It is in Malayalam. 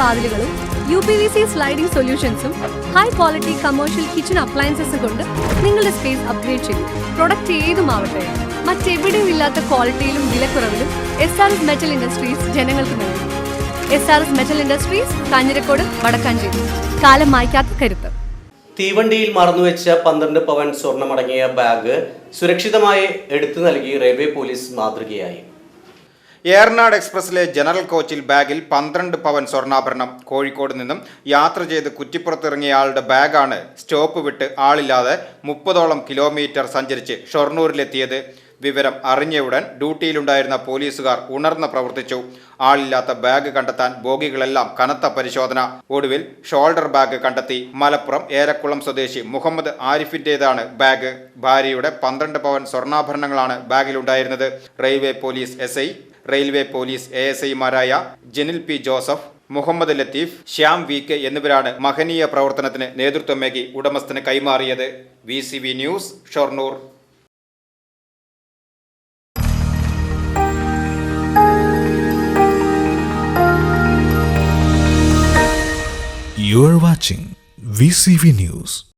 വാതിലുകളും U P V C sliding സൊല്യൂഷൻസും high quality commercial kitchen അപ്ലയൻസസും കൊണ്ട് നിങ്ങളുടെ സ്പേസ് അപ്ഗ്രേഡ് ചെയ്യും പ്രൊഡക്റ്റ് ഏതുമാവട്ടെ മറ്റെവിടെയും ഇല്ലാത്ത ക്വാളിറ്റിയിലും വിലക്കുറവിലും S R S metal industries ജനങ്ങൾക്ക് നൽകും. S R S metal industries Kanjirakode Vadakkanchery. കാലം മായ്ക്കാത്ത കരുത്ത്. തീവണ്ടിയിൽ മറന്നുവെച്ച പന്ത്രണ്ട് പവൻ സ്വർണമടങ്ങിയ ബാഗ് സുരക്ഷിതമായി എടുത്തു നൽകി റെയിൽവേ പോലീസ് മാതൃകയായി. ഏർനാട് എക്സ്പ്രസിലെ ജനറൽ കോച്ചിൽ ബാഗിൽ പന്ത്രണ്ട് പവൻ സ്വർണാഭരണം കോഴിക്കോട് നിന്നും യാത്ര ചെയ്ത് കുറ്റിപ്പുറത്തിറങ്ങിയ ആളുടെ ബാഗാണ് സ്റ്റോപ്പ് വിട്ട് ആളില്ലാതെ മുപ്പതോളം കിലോമീറ്റർ സഞ്ചരിച്ച് ഷൊർണൂരിലെത്തിയത്. വിവരം അറിഞ്ഞയുടൻ ഡ്യൂട്ടിയിലുണ്ടായിരുന്ന പോലീസുകാർ ഉണർന്ന് പ്രവർത്തിച്ചു. ആളില്ലാത്ത ബാഗ് കണ്ടെത്താൻ ബോഗികളെല്ലാം കനത്ത പരിശോധന. ഒടുവിൽ ഷോൾഡർ ബാഗ് കണ്ടെത്തി. മലപ്പുറം ഏലക്കുളം സ്വദേശി മുഹമ്മദ് ആരിഫിന്റേതാണ് ബാഗ്. ഭാര്യയുടെ പന്ത്രണ്ട് പവൻ സ്വർണാഭരണങ്ങളാണ് ബാഗിലുണ്ടായിരുന്നത്. Railway police S railway police A S ഐമാരായ Janil P Joseph Muhammad Latheef Shyam V K എന്നിവരാണ് മഹനീയ പ്രവർത്തനത്തിന് നേതൃത്വമേകി ഉടമസ്ഥന് കൈമാറിയത് V news Shoranur You are watching VCV News.